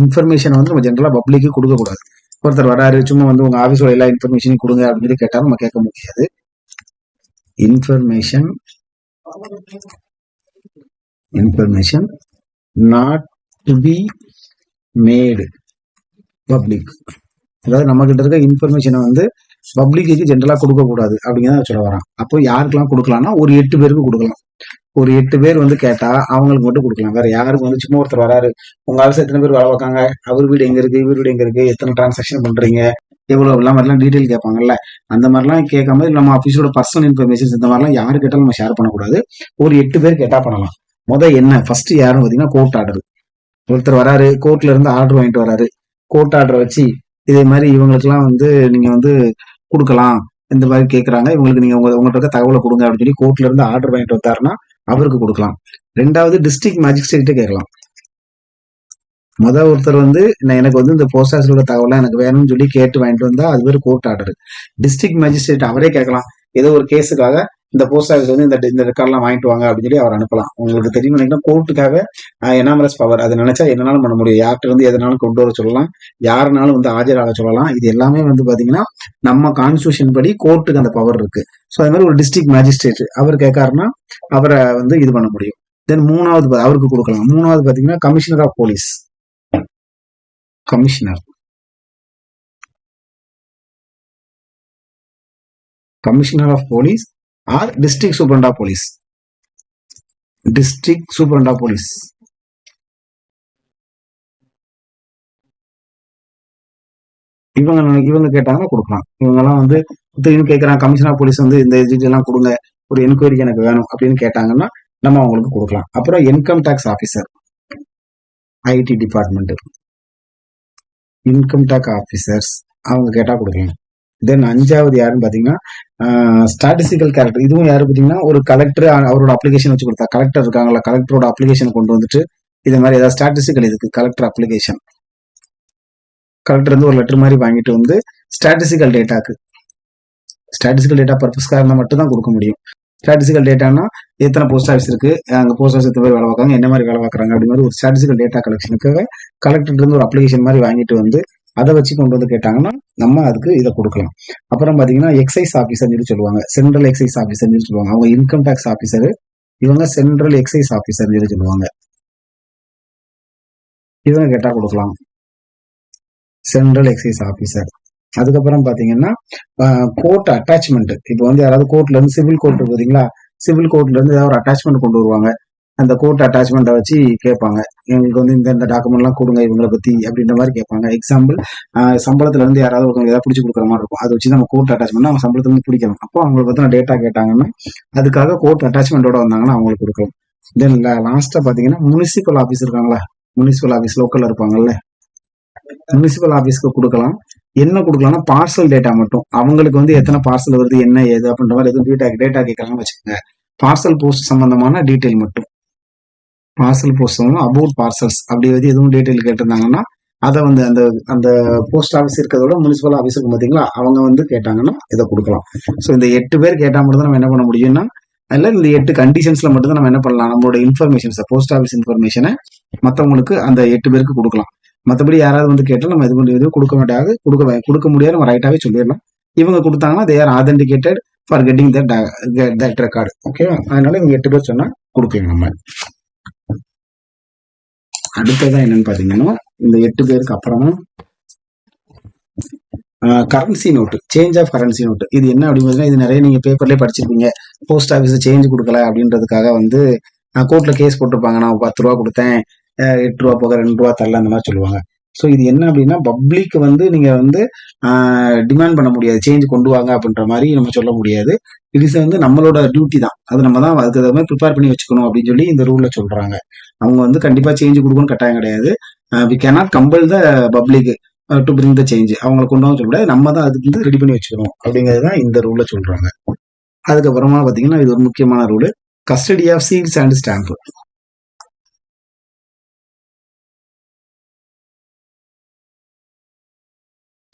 இன்ஃபர்மேஷன் வந்து நம்ம ஜென்ரலா பப்ளிக்கு கொடுக்க கூடாது ஒருத்தர் வராரு சும்மா வந்து உங்க ஆபீஸோட எல்லா இன்ஃபர்மேஷனையும் கொடுங்க அப்படின்னு சொல்லி கேட்டாலும் நம்ம கேட்க முடியாது. Information information not to be made public அதாவது நம்ம கிட்ட இருக்க இன்ஃபர்மேஷனை வந்து பப்ளிக்கு ஜென்ரலா கொடுக்க கூடாது அப்படிங்கிறத சொல்ல வரான். அப்போ யாருக்கெல்லாம் கொடுக்கலாம்னா ஒரு எட்டு பேருக்கு கொடுக்கலாம். ஒரு எட்டு பேர் வந்து கேட்டா அவங்களுக்கு மட்டும் கொடுக்கலாம். வேற யாருக்கு வந்து சும்மா ஒருத்தர் வராரு. உங்க ஆளுசு எத்தனை பேர் வேலை பார்க்காங்க? அவர் வீடு எங்க இருக்கு? இவர் வீடு எங்க இருக்கு? எத்தனை டிரான்சாக்ஷன் பண்றீங்க? எவ்வளவு எல்லாம் மாதிரிலாம் டீடைல் கேட்பாங்கல்ல. அந்த மாதிரிலாம் கேட்காம நம்ம ஆஃபீஸோட பர்சனல் இன்ஃபர்மேஷன் இந்த மாதிரிலாம் யாரு கேட்டாலும் நம்ம ஷேர் பண்ணக்கூடாது. ஒரு எட்டு பேர் கேட்டா பண்ணலாம். முத என்ன? ஃபர்ஸ்ட் யாருன்னு பாத்தீங்கன்னா கோர்ட் ஆர்டர் ஒருத்தர் வராரு கோர்ட்ல இருந்து ஆர்டர் வாங்கிட்டு வராரு. கோர்ட் ஆர்டரை வச்சு இதே மாதிரி இவங்களுக்குலாம் வந்து நீங்க வந்து கொடுக்கலாம். இந்த மாதிரி கேட்குறாங்க இவங்களுக்கு நீங்க உங்க உங்கள்கிட்ட தகவலை கொடுங்க அப்படின்னு சொல்லி கோர்ட்ல இருந்து ஆர்டர் வாங்கிட்டு வந்தாருன்னா அவருக்கு கொடுக்கலாம். ரெண்டாவது டிஸ்ட்ரிக்ட் மேஜிஸ்ட்ரேட்டே கேட்கலாம். முத ஒருத்தர் வந்து நான் எனக்கு வந்து இந்த போஸ்ட் ஆஃபீஸோட தகவலாம் எனக்கு வேணும்னு சொல்லி கேட்டு வாங்கிட்டு வந்தா அது பேர் கோர்ட் ஆர்டர் டிஸ்ட்ரிக்ட் மேஜிஸ்ட்ரேட் அவரே கேட்கலாம். ஏதோ ஒரு கேஸுக்காக இந்த போஸ்ட் ஆஃபீஸ் வந்து இந்த இந்த ரெக்கார்ட்லாம் வாங்கிட்டு வாங்க அப்படின்னு சொல்லி அவர் அனுப்பலாம். உங்களுக்கு தெரியும் நினைக்கிறேன் கோர்ட்டுக்காக எனாமரஸ் பவர் அதை நினைச்சா என்னாலும் பண்ண முடியும். யார்கிட்ட இருந்து எதனாலும் கொண்டு வர சொல்லலாம். யாருனாலும் வந்து ஆஜராக சொல்லலாம். இது எல்லாமே வந்து பாத்தீங்கன்னா நம்ம கான்ஸ்டியூஷன் படி கோர்ட்டுக்கு அந்த பவர் இருக்கு. ஸோ அது மாதிரி ஒரு டிஸ்ட்ரிக்ட் மேஜிஸ்ட்ரேட் அவர் கேட்காருன்னா அவரை வந்து இது பண்ண முடியும். தென் மூணாவது அவருக்கு கொடுக்கலாம். மூணாவது பாத்தீங்கன்னா commissioner of police commissioner commissioner of police or district superintendent of police district superintendent of police இவங்க இவங்க கேட்டாங்கன்னா கொடுக்கலாம். இவங்க எல்லாம் வந்து திரும்பி கேட்கறாங்க கமிஷனர் போலீஸ் வந்து இந்த டீட்டெயில் எல்லாம் கொடுங்க. ஒரு என்கொயரிக்கு எனக்கு வேணும் அப்படின்னு கேட்டாங்கன்னா நம்ம அவங்களுக்கு கொடுக்கலாம். அப்புறம் income tax officer IT department income tax officers அவங்க கேட்டா கொடுக்கலாம். தென் அஞ்சாவது யாருன்னு பாத்தீங்கன்னா ஸ்டாட்டிஸ்டிக்கல் கேரக்டர் இதுவும் யாரு பாத்தீங்கன்னா ஒரு கலெக்டர் அவரோட அப்ளிகேஷன் வச்சு கொடுத்தா. கலெக்டர் இருக்காங்களா கலெக்டரோட அப்ளிகேஷன் கொண்டு வந்துட்டு இது மாதிரி ஏதாவது ஸ்டாட்டிஸ்டிக்கல் இதுக்கு கலெக்டர் அப்ளிகேஷன் கலெக்டர் வந்து ஒரு லெட்டர் மாதிரி வாங்கிட்டு வந்து ஸ்டாட்டிஸ்டிக்கல் டேட்டாக்கு ஸ்டாட்டிஸ்டிக்கல் டேட்டா பர்பஸ்க்காக இருந்தால் மட்டும் தான் கொடுக்க முடியும். ஸ்டாட்டிஸ்டிக்கல் டேட்டானா எத்தனை போஸ்ட் ஆஃபீஸ் இருக்கு அங்கே போஸ்ட் ஆஃபீஸ் எத்தனை பேர் வேலை பார்க்காங்க என்ன மாதிரி வேலை பார்க்குறாங்க அப்படி மாதிரி ஒரு ஸ்டாட்டிஸ்டிக்கல் டேட்டா கலெக்ஷனுக்காக கலெக்டர் இருந்து ஒரு அப்ளிகேஷன் மாதிரி வாங்கிட்டு வந்து அதை வச்சு கொண்டு வந்து கேட்டாங்கன்னா நம்ம அதுக்கு இதை கொடுக்கலாம். அப்புறம் பாத்தீங்கன்னா எக்ஸைஸ் ஆஃபீஸர்னு சொல்லுவாங்க. சென்ட்ரல் எக்ஸைஸ் ஆஃபீஸர் சொல்லுவாங்க. அவங்க இன்கம் டேக்ஸ் ஆஃபீஸர் இவங்க சென்ட்ரல் எக்ஸைஸ் ஆஃபீஸர் சொல்லுவாங்க. இவங்க கேட்டா கொடுக்கலாம். சென்ட்ரல் எக்ஸைஸ் ஆஃபீஸர் அதுக்கப்புறம் பாத்தீங்கன்னா கோர்ட் அட்டாச்மெண்ட் இப்போ வந்து யாராவது கோர்ட்ல இருந்து சிவில் கோர்ட் இருக்கு பாத்தீங்களா? சிவில் கோர்ட்ல இருந்து ஏதாவது ஒரு அட்டாச்மெண்ட் கொண்டு வருவாங்க. அந்த கோர்ட் அட்டாச்மெண்ட்டை வச்சு கேட்பாங்க. எங்களுக்கு வந்து இந்த இந்த கொடுங்க இவங்களை பத்தி அப்படின்ற மாதிரி கேட்பாங்க. எக்ஸாம்பிள் சம்பளத்துல இருந்து யாராவது ஒருத்தவங்க ஏதாவது பிடிச்சி கொடுக்குற மாதிரி இருக்கும். அதை வச்சு நம்ம கோர்ட் அட்டாச்மெண்ட் அவங்க சம்பளத்துல இருந்து பிடிக்கலாம் அப்போ அவங்களுக்கு பத்தின டேட்டா கேட்டாங்கன்னா அதுக்காக கோர்ட் அட்டாச்மெண்ட்டோட வந்தாங்கன்னா அவங்களுக்கு கொடுக்கலாம். தென் லாஸ்டா பாத்தீங்கன்னா முனிசிபல் ஆஃபீஸ் இருக்காங்களா? முனிசிபல் ஆஃபீஸ் லோக்கல்ல இருப்பாங்கல்ல. முனிசிபல் ஆஃபீஸ்க்கு கொடுக்கலாம். என்ன கொடுக்கலாம்னா பார்சல் டேட்டா மட்டும். அவங்களுக்கு வந்து எத்தனை பார்சல் வருது என்ன ஏது அப்படின்ற மாதிரி எதுவும் டேட்டா டேட்டா கேட்கறாங்கன்னு வச்சுக்கோங்க. பார்சல் போஸ்ட் சம்பந்தமான டீட்டெயில் மட்டும். பார்சல் போஸ்ட் அபவுட் பார்சல்ஸ் அப்படி வந்து எதுவும் டீட்டெயில் கேட்டிருந்தாங்கன்னா அதை வந்து அந்த அந்த போஸ்ட் ஆஃபீஸ் இருக்கிறதோட முனிசிபல் ஆஃபீஸ் இருக்கும் பார்த்தீங்களா அவங்க வந்து கேட்டாங்கன்னா இதை கொடுக்கலாம். ஸோ இந்த எட்டு பேர் கேட்டால் மட்டும் தான் நம்ம என்ன பண்ண முடியும்னா அதில் இந்த எட்டு கண்டிஷன்ஸில் மட்டும்தான் நம்ம என்ன பண்ணலாம்? நம்மளோட இன்ஃபர்மேஷன்ஸை போஸ்ட் ஆஃபீஸ் இன்ஃபர்மேஷனை மற்றவங்களுக்கு அந்த எட்டு பேருக்கு கொடுக்கலாம். மற்றபடி யாராவது வந்து கேட்டால் நம்ம இது பண்ணி எதுவும் கொடுக்க மாட்டாது கொடுக்க கொடுக்க முடியாது. நம்ம ரைட்டாகவே சொல்லிடலாம். இவங்க கொடுத்தாங்கன்னா they are authenticated for getting that that record ஓகேவா அதனால இவங்க எட்டு பேர் சொன்னால் கொடுப்பீங்க நம்ம. அடுத்ததான் என்னன்னு பாத்தீங்கன்னா இந்த எட்டு பேருக்கு அப்புறமா currency note change of currency note இது என்ன அப்படிங்கிறது இது நிறைய நீங்க பேப்பர்லயே படிச்சிருப்பீங்க. போஸ்ட் ஆஃபீஸ் சேஞ்ச் கொடுக்கல அப்படின்றதுக்காக வந்து கோர்ட்ல கேஸ் போட்டிருப்பாங்க. நான் பத்து ரூபா கொடுத்தேன் எட்டு ரூபா போக ரெண்டு ரூபா தரல அந்த மாதிரி சொல்லுவாங்க. ஸோ இது என்ன அப்படின்னா பப்ளிக் வந்து நீங்க வந்து டிமாண்ட் பண்ண முடியாது. சேஞ்ச் கொண்டு வாங்க அப்படின்ற மாதிரி நம்ம சொல்ல முடியாது. இது வந்து நம்மளோட டியூட்டி தான். அது நம்ம தான் அதுக்கு தகுந்த மாதிரி ப்ரிப்பேர் பண்ணி வச்சுக்கணும் அப்படின்னு சொல்லி இந்த ரூல்ல சொல்றாங்க. அவங்க வந்து கண்டிப்பா சேஞ்ச் கொடுக்கணும்னு கட்டாயம் கிடையாது. We cannot compel the public to bring the change அவங்களை கொண்டு வந்து சொல்ல நம்ம தான் அதுக்கு வந்து ரெடி பண்ணி வச்சுக்கணும் அப்படிங்கிறது தான் இந்த ரூல்ல சொல்றாங்க. அதுக்கப்புறமா பார்த்தீங்கன்னா இது ஒரு முக்கியமான rule custody of seals and stamp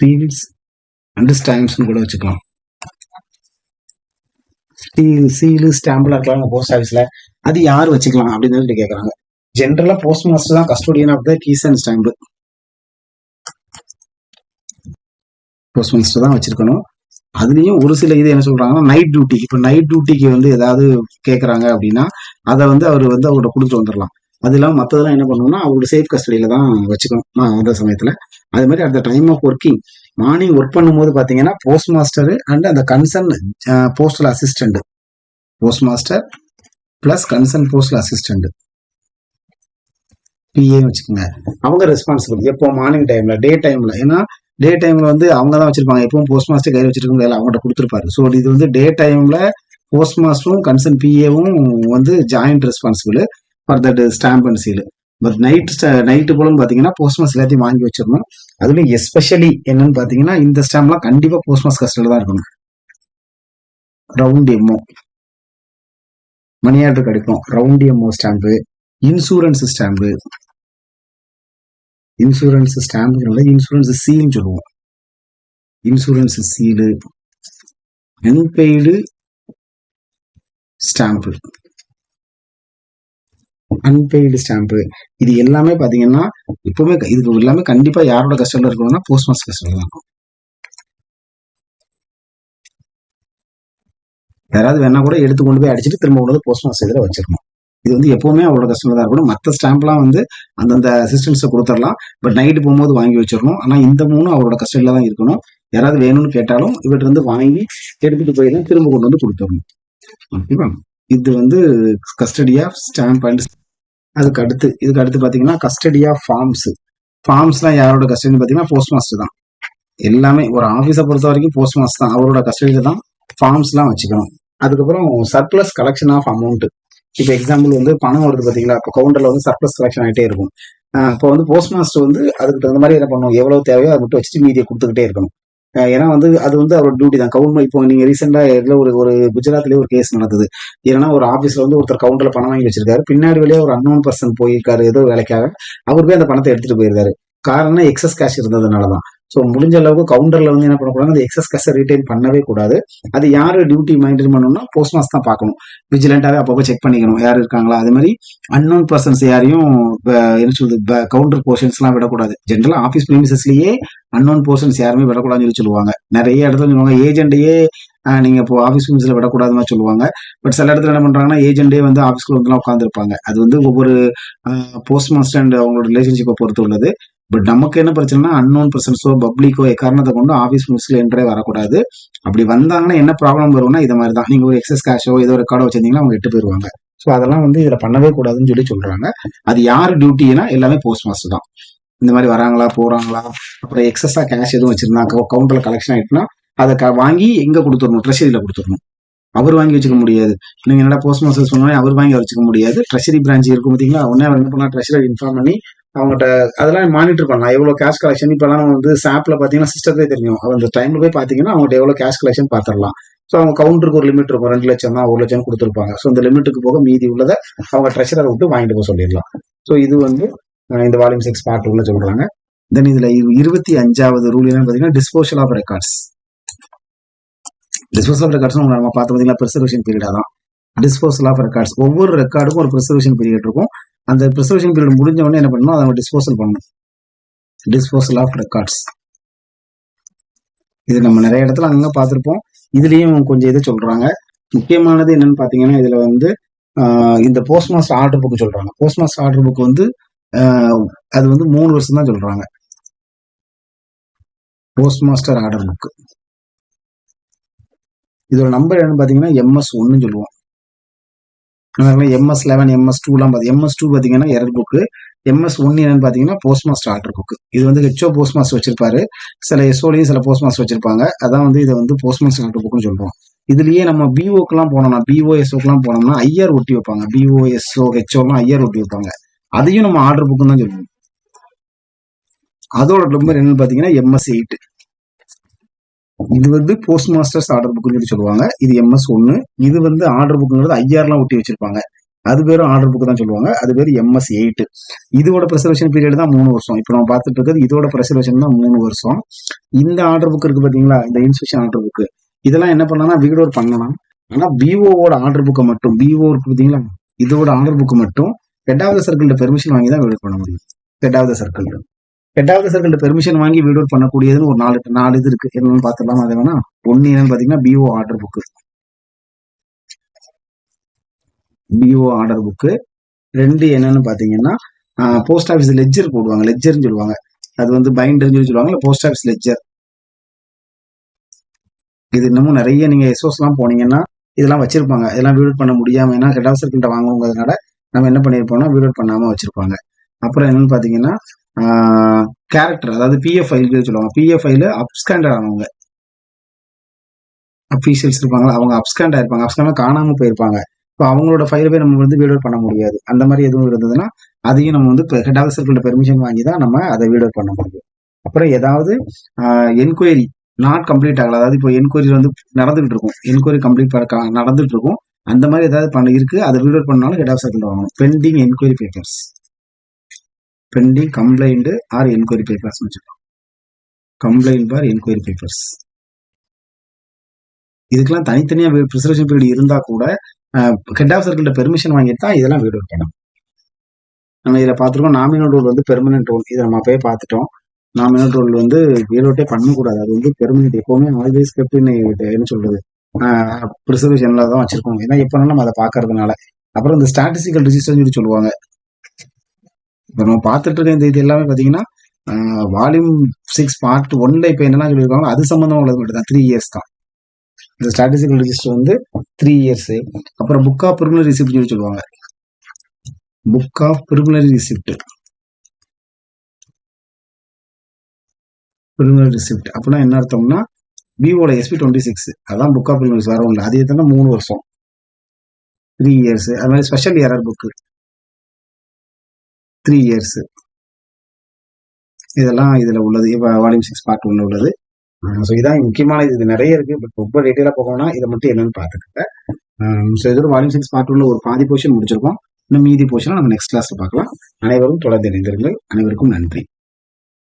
seals and ஸ்டாம்ப்ஸ்னு கூட வச்சுக்கலாம் ஸ்டீல் சீலு ஸ்டாம்ப்லாம் இருக்கலாம் போஸ்ட் ஆஃபீஸ்ல அது யார் வச்சுக்கலாம் அப்படின்னு சொல்லிட்டு கேக்குறாங்க ஜென்ரலா போஸ்ட் மாஸ்டர் தான் custodian of the keys and stamp post master தான் வச்சிருக்கணும் அதுலயும் ஒரு சில இது என்ன சொல்றாங்கன்னா நைட் டியூட்டி இப்ப நைட் டியூட்டிக்கு வந்து ஏதாவது கேக்குறாங்க அப்படின்னா அதை வந்து அவர் வந்து அவர்கிட்ட கொடுத்துட்டு வந்துடலாம் அது இல்லாமல் மற்றதெல்லாம் என்ன பண்ணணும்னா அவங்களோட சேஃப் கஸ்டடியில தான் வச்சுக்கணும். அந்த சமயத்துல. அது மாதிரி at the time of working morning work பண்ணும்போது பார்த்தீங்கன்னா போஸ்ட் மாஸ்டர் அண்ட் அந்த concern postal assistant post master plus concern postal assistant PA வச்சுக்கோங்க. அவங்க ரெஸ்பான்சிபிள் எப்போ மார்னிங் டைம்ல டே டைம்ல ஏன்னா டே டைம்ல வந்து அவங்க தான் வச்சிருப்பாங்க. எப்பவும் போஸ்ட் மாஸ்டர் கையில் வச்சிருக்க முடியல அவங்கள்ட்ட கொடுத்துருப்பாரு. ஸோ இது வந்து டே டைம்ல போஸ்ட் மாஸ்டரும் கன்சர்ன் பிஏவும் வந்து joint responsible for that stamp and seal but night night போல பார்த்தீங்கன்னா போஸ்ட் மாஸ் எல்லாத்தையும் வாங்கி வச்சிடணும். அதுலயும் எஸ்பெஷலி என்னன்னு பாத்தீங்கன்னா இந்த ஸ்டாம்ப்லாம் கண்டிப்பா போஸ்ட் மாஸ் தான் இருக்கணும். ரவுண்ட் எம்மோ மணி ஆர்டர் கிடைக்கும் round MO stamp insurance stamp insurance ஸ்டாம்புங்கிறத insurance சீல்னு சொல்லுவோம். Insurance seal unpaid stamp unpaid stamp இது எல்லாமே பாத்தீங்கன்னா இப்பவுமே இதுக்கு எல்லாமே கண்டிப்பா யாரோட கஸ்டர்ல இருக்கணும்னா போஸ்ட் மாஸ் கஸ்டர்ல தான் இருக்கும். யாராவது வேணா கூட எடுத்து கொண்டு போய் அடிச்சுட்டு திரும்ப கொண்டு வந்து போஸ்ட் மாஸ்டர் இதில் வச்சிருக்கணும் இது வந்து எப்பவுமே அவரோட கஸ்டமர் தான் இருக்கணும். மற்ற ஸ்டாம்ப்லாம் வந்து அந்தந்த அசிஸ்டன்ஸை கொடுத்துடலாம். பட் நைட்டு போகும்போது வாங்கி வச்சிடணும். ஆனா இந்த மூணும் அவரோட கஸ்டடியில தான் இருக்கணும். யாராவது வேணும்னு கேட்டாலும் இவர்கிட்ட இருந்து வாங்கி எடுத்துட்டு போய் தான் திரும்ப கொண்டு வந்து கொடுத்துடணும். ஓகேவா இது வந்து கஸ்டடி ஆஃப் ஸ்டாம்ப் அண்ட் அதுக்கு அடுத்து இதுக்கு அடுத்து பாத்தீங்கன்னா கஸ்டடி ஆஃப் ஃபார்ம்ஸ் ஃபார்ம்ஸ்லாம் யாரோட கஸ்டடி பாத்தீங்கன்னா போஸ்ட் மாஸ்டர் தான். எல்லாமே ஒரு ஆஃபீஸை பொறுத்த வரைக்கும் போஸ்ட் மாஸ்டர் தான். அவரோட கஸ்டடியில தான் ஃபார்ம்ஸ்லாம் வச்சுக்கணும். அதுக்கப்புறம் சர்ப்ளஸ் கலெக்ஷன் ஆஃப் அமௌண்ட் இப்போ எக்ஸாம்பிள் வந்து பணம் வருது பாத்தீங்களா? இப்போ கவுண்டர்ல வந்து சர்ப்ளஸ் கலெக்ஷன் ஆகிட்டே இருக்கும். இப்போ வந்து போஸ்ட் மாஸ்டர் வந்து அதுக்கு தகுந்த மாதிரி என்ன பண்ணும்? எவ்வளவு தேவையோ அதை மட்டும் வச்சுட்டு மீதியை கொடுத்துக்கிட்டே இருக்கணும். ஏன்னா வந்து அது வந்து அவரோட டியூட்டி தான். கவுண்ட் இப்போ நீங்க ரீசெண்டா இதுல ஒரு ஒரு குஜராத்லயே ஒரு கேஸ் நடந்தது. ஏன்னா ஒரு ஆபீஸ்ல வந்து ஒருத்தர் கவுண்டர்ல பணம் வாங்கி வச்சிருக்காரு. பின்னாடி வழியே ஒரு அன்னோன் பர்சன் போயிருக்காரு ஏதோ வேலைக்காக. அவர் போய் அந்த பணத்தை எடுத்துட்டு போயிருக்காரு. காரணம் எக்ஸஸ் கேஷ் இருந்ததுனாலதான். ஸோ முடிஞ்ச அளவுக்கு கவுண்டர்ல வந்து என்ன பண்ணக்கூடாது? அந்த எக்ஸஸ் கேஷை ரிட்டைன் பண்ணவே கூடாது. அது யார் டியூட்டி மெயின்டைன் பண்ணணும்னா போஸ்ட் மாஸ் தான் பார்க்கணும். விஜிலண்டாவே அப்பப்போ செக் பண்ணிக்கணும். யார் இருக்காங்களா? அதே மாதிரி அன்னோன் பர்சன்ஸ் யாரையும் என்ன சொல்றது கவுண்டர் போர்ஷன்ஸ் எல்லாம் விடக்கூடாது. ஜென்ரலா ஆஃபீஸ் பிரிமிசஸ்லயே அன்னோன் போர்ஷன்ஸ் யாருமே விடக்கூடாதுன்னு சொல்லி சொல்லுவாங்க. நிறைய இடத்துல சொல்லுவாங்க ஏஜென்டையே நீங்க இப்போ ஆஃபீஸ் பிரிமிஸ்ல விடக்கூடாதுன்னு சொல்லுவாங்க. பட் சில இடத்துல என்ன பண்றாங்கன்னா ஏஜென்டே வந்து ஆஃபீஸ்க்குள்ள வந்து உட்காந்துருப்பாங்க அது வந்து ஒவ்வொரு போஸ்ட் மாஸ்டர் அண்ட் அவங்களோட ரிலேஷன்ஷிப்பை பொறுத்து உள்ளது. பட் நமக்கு என்ன பிரச்சனைனா அன்னோன் பர்சன்ஸோ பப்ளிக்கோ எக்காரணத்தை கொண்டு ஆஃபீஸ் மிஸ்ல என்ட்ரே வரக்கூடாது. அப்படி வந்தாங்கன்னா என்ன ப்ராப்ளம் வரும்னா இது மாதிரி தான். நீங்கள் ஒரு எக்ஸஸ் கேஷோ ஏதோ ரெக்கார்டோ வச்சிருந்தீங்கன்னா அவங்க எட்டு போயிருவாங்க. ஸோ அதெல்லாம் வந்து இதில் பண்ணவே கூடாதுன்னு சொல்லி சொல்கிறாங்க அது யார் டியூட்டினா எல்லாமே போஸ்ட் மாஸ்டர் தான். இந்த மாதிரி வராங்களா போகிறாங்களா அப்புறம் எக்ஸஸாக கேஷ் எதுவும் வச்சிருந்தாங்க கவுண்டரில் கலெக்ஷன் ஆகிட்டுனா அதை வாங்கி எங்கே கொடுத்துடணும்? ட்ரெஷரியில் கொடுத்துடணும். அவர் வாங்கி வச்சுக்க முடியாது. நீங்கள் என்னடா போஸ்ட் மாஸ்டர் சொன்னாலும் அவர் வாங்கி வச்சுக்க முடியாது. ட்ரெஷரி பிரான்ச் இருக்கும் பார்த்தீங்களா உடனே அவர் என்ன பண்ணா ட்ரெஷரி இன்ஃபார்ம் பண்ணி அவங்ககிட்ட அதெல்லாம் மானிட்டர் பண்ணலாம். எவ்வளவு கேஷ் கலெக்ஷன் இப்பெல்லாம் வந்து சாப்ல பாத்தீங்கன்னா சிஸ்டத்தை தெரியும். அந்த டைம்ல போய் பாத்தீங்கன்னா அவங்ககிட்ட எவ்வளவு கேஷ் கலெக்ஷன் பாத்திரலாம் ஸோ அவங்க கவுண்டருக்கு ஒரு லிமிட் இருக்கும். ரெண்டு லட்சம் தான் ஒரு லட்சம் கொடுத்துருப்பாங்க. ஸோ இந்த லிமிட்டுக்கு போக மீதி உள்ளதை அவங்க ட்ரெஷரை விட்டு வாங்கிட்டு போக சொல்லிடலாம். ஸோ இது வந்து இந்த வால்யூம் சிக்ஸ் பார்ட் உள்ள சொல்றாங்க. தென் இதுல இருபத்தி அஞ்சாவது ரூல் என்னன்னு பாத்தீங்கன்னா disposal of records disposal of records நம்ம பார்த்து பார்த்தீங்கன்னா ப்ரிசர்வேஷன் பீரியடா தான். டிஸ்போசல் ஆஃப் ரெக்கார்ட்ஸ் ஒவ்வொரு ரெக்கார்டுக்கும் ஒரு ப்ரிசர்வேஷன் பீரியட் இருக்கும். அந்த ப்ரிசர்வேஷன் பீரியட் முடிஞ்ச உடனே என்ன பண்ணணும் அதை டிஸ்போசல் பண்ணணும். டிஸ்போசல் ஆஃப் ரெக்கார்ட்ஸ் இது நம்ம நிறைய இடத்துல அங்கே பார்த்துருப்போம். இதுலேயும் கொஞ்சம் இது சொல்கிறாங்க முக்கியமானது என்னன்னு பார்த்தீங்கன்னா இதில் வந்து இந்த போஸ்ட் மாஸ்டர் ஆர்டர் புக் சொல்கிறாங்க போஸ்ட் மாஸ்டர் ஆர்டர் புக் வந்து அது வந்து மூணு வருஷம் தான் சொல்கிறாங்க போஸ்ட் மாஸ்டர் ஆர்டர் புக் இதோட நம்பர் என்னன்னு பார்த்தீங்கன்னா எம்எஸ் ஒன்னு சொல்லுவோம். எம்எஸ் லெவன் எம்எஸ் டூலாம் பார்த்து எம்எஸ் டூ பார்த்தீங்கன்னா எரர் புக்கு எம்எஸ் ஒன் என்னன்னு பார்த்தீங்கன்னா போஸ்ட் மாஸ்டர் ஆர்டர் புக் இது வந்து ஹெச்ஓ போஸ்ட் மாஸ்டர் வச்சிருப்பாரு. சில எஸ்ஓலையும் சில போஸ்ட் மாஸ்டர் வச்சிருப்பாங்க. அதான் வந்து இதை வந்து போஸ்ட் மாஸ்டர் ஆர்டர் புக்னு சொல்றோம். இதுலயே நம்ம பிஓக்கெல்லாம் போனோம்னா பிஓஎஸ்ஓக்கெல்லாம் போனோம்னா ஐஆர் ஒட்டி வைப்பாங்க. பிஓஎஸ்ஓ ஹெச்ஓலாம் ஐஆர் ஒட்டி வைப்பாங்க. அதையும் நம்ம ஆர்டர் புக்குன்னு தான் சொல்லுவோம் அதோட நம்பர் என்னன்னு பார்த்தீங்கன்னா எம்எஸ் எயிட் இது வந்து போஸ்ட் மாஸ்டர்ஸ் ஆர்டர் புக்னு சொல்லி சொல்லுவாங்க. இது எம்எஸ் ஒன்னு இது வந்து ஆர்டர் புக்குங்கிறது ஐஆர்லாம் ஒட்டி வச்சிருப்பாங்க. அது பேரும் ஆர்டர் புக் தான் சொல்லுவாங்க. அது பேர் எம்எஸ் எயிட் இதோட ப்ரிசர்வேஷன் பீரியட் தான் மூணு வருஷம். இப்போ நம்ம பார்த்துட்டு இருக்கிறது இதோட ப்ரிசர்வேஷன் தான் மூணு வருஷம். இந்த ஆர்டர் புக் இருக்கு பாத்தீங்களா? இந்த இன்ஸ்பெக்ஷன் ஆர்டர் புக் இதெல்லாம் என்ன பண்ணலாம் வீடு ஒரு பண்ணலாம். ஆனா பிஓவோட ஆர்டர் புக்கை மட்டும் பிஓ இருக்கு பாத்தீங்களா? இதோட ஆர்டர் புக் மட்டும் ரெண்டாவது சர்க்கிள் பெர்மிஷன் வாங்கி தான் வீடு பண்ண முடியும். ரெண்டாவது சர்க்கிள் ரெண்டாவது சர்க்கிள் பெர்மிஷன் வாங்கி வீடியோ பண்ணக்கூடியதுன்னு ஒரு நாலு நாலு இது இருக்கு. என்னன்னு பார்த்துடலாம் அது வேணா ஒன்னு என்னன்னு பாத்தீங்கன்னா PO order book PO order book ரெண்டு என்னன்னு பாத்தீங்கன்னா போஸ்ட் ஆஃபீஸ் லெஜர் போடுவாங்க. லெஜர்னு சொல்லுவாங்க. அது வந்து பைண்டர்னு சொல்லி சொல்லுவாங்க போஸ்ட் ஆஃபீஸ் லெஜர் இது இன்னமும் நிறைய நீங்க எஸ்ஓஸ்லாம் போனீங்கன்னா இதெல்லாம் வச்சிருப்பாங்க. இதெல்லாம் வீட் பண்ண முடியாம ஏன்னா ஹெட் ஆஃபீஸர் கிட்ட நம்ம என்ன பண்ணியிருப்போம்னா வீட் பண்ணாம வச்சிருப்பாங்க. அப்புறம் என்னன்னு பாத்தீங்கன்னா கேரக்டர் அதாவது பிஎஃப் ஃபைல் சொல்லுவாங்க. பிஎஃப் ஃபைலு அப்ஸ்கேண்டர் ஆனவங்க அஃபீஷியல்ஸ் இருப்பாங்களா? அவங்க அப்ஸ்கேண்ட் ஆயிருப்பாங்க அப்ஸ்கேண்ட் காணாம போயிருப்பாங்க. இப்போ அவங்களோட ஃபைலை போய் நம்ம வந்து வீடியோ பண்ண முடியாது. அந்த மாதிரி எதுவும் இருந்ததுன்னா அதையும் நம்ம வந்து ஹெட் ஆஃபீஸர்கிட்ட பெர்மிஷன் வாங்கி தான் நம்ம அதை வீடியோ பண்ண முடியும். அப்புறம் ஏதாவது என்கொயரி நாட் கம்ப்ளீட் ஆகல. அதாவது இப்போ என்கொயரி வந்து நடந்துகிட்டு இருக்கும். என்கொயரி கம்ப்ளீட் நடந்துட்டு இருக்கும். அந்த மாதிரி ஏதாவது பண்ண இருக்கு. அதை வீடியோ பண்ணாலும் ஹெட் ஆஃப் சர்க்கிள் வாங்கணும். Pending enquiry papers pending complaint or enquiry papers வச்சுக்கலாம் கம்ப்ளைண்ட் பார் என்கொயரி பேப்பர்ஸ் இதுக்கெல்லாம் தனித்தனியா ப்ரிசர்வேஷன் பீரியட் இருந்தா கூட ஹெட் ஆஃப் சர்க்கிள்கிட்ட பெர்மிஷன் வாங்கிட்டு தான் இதெல்லாம் வீடு வைக்கணும் நம்ம இதில் பார்த்துருக்கோம். நாமினல் ரூல் வந்து பெர்மனன்ட் ரூல் இதை நம்ம போய் பார்த்துட்டோம். நாமினல் ரூல் வந்து வீடோட்டே பண்ணக்கூடாது. அது வந்து பெர்மனன்ட் எப்பவுமே ஆல்வேஸ் கெப்டின்னு என்ன சொல்றது? ப்ரிசர்வேஷன்ல தான் வச்சிருக்கோம். ஏன்னா எப்போ நம்ம அதை பார்க்கறதுனால. அப்புறம் இந்த ஸ்டாட்டிஸ்டிக்கல் ரிஜிஸ்டர்னு சொல்லி சொல்லுவாங்க. இப்போ நம்ம பார்த்துட்டு இருக்க இந்த இது எல்லாமே பார்த்தீங்கன்னா வால்யூம் சிக்ஸ் பார்ட் ஒன்ல இப்போ என்னென்ன சொல்லியிருக்காங்க அது சம்மந்தமாக உள்ளது மட்டும் தான் த்ரீ இயர்ஸ் தான். இந்த ஸ்டாட்டிஸ்டிக்கல் ரிஜிஸ்டர் வந்து த்ரீ இயர்ஸ் அப்புறம் புக் ஆஃப் பிரிமினரி ரிசிப்ட் சொல்லி சொல்லுவாங்க. Book of preliminary receipt preliminary receipt அப்படின்னா என்ன அர்த்தம்னா விவோட எஸ்பி டுவெண்ட்டி சிக்ஸ் அதான் புக் ஆஃப் பிரிமினரிஸ் வர இல்லை. அதே தானே மூணு வருஷம். த்ரீ இயர்ஸ் அது மாதிரி special year book three years இதெல்லாம் இதுல உள்ளது. இப்போ வால்யூம் சிக்ஸ் பார்ட் ஒன்று உள்ளது. ஸோ இதான் முக்கியமான இது. நிறைய இருக்கு. பட் ரொம்ப டீட்டெயிலாக போகணும்னா இதை மட்டும் என்னன்னு பார்த்துக்கிட்டேன் ஸோ இதோட வால்யூம் சிக்ஸ் பார்ட் ஒன்று ஒரு பாதி போர்ஷன் முடிச்சிருக்கோம். இன்னும் மீதி போர்ஷனை நம்ம நெக்ஸ்ட் கிளாஸ்ல பார்க்கலாம். அனைவரும் தொடர்ந்து இணைந்திருங்கள். அனைவருக்கும் நன்றி.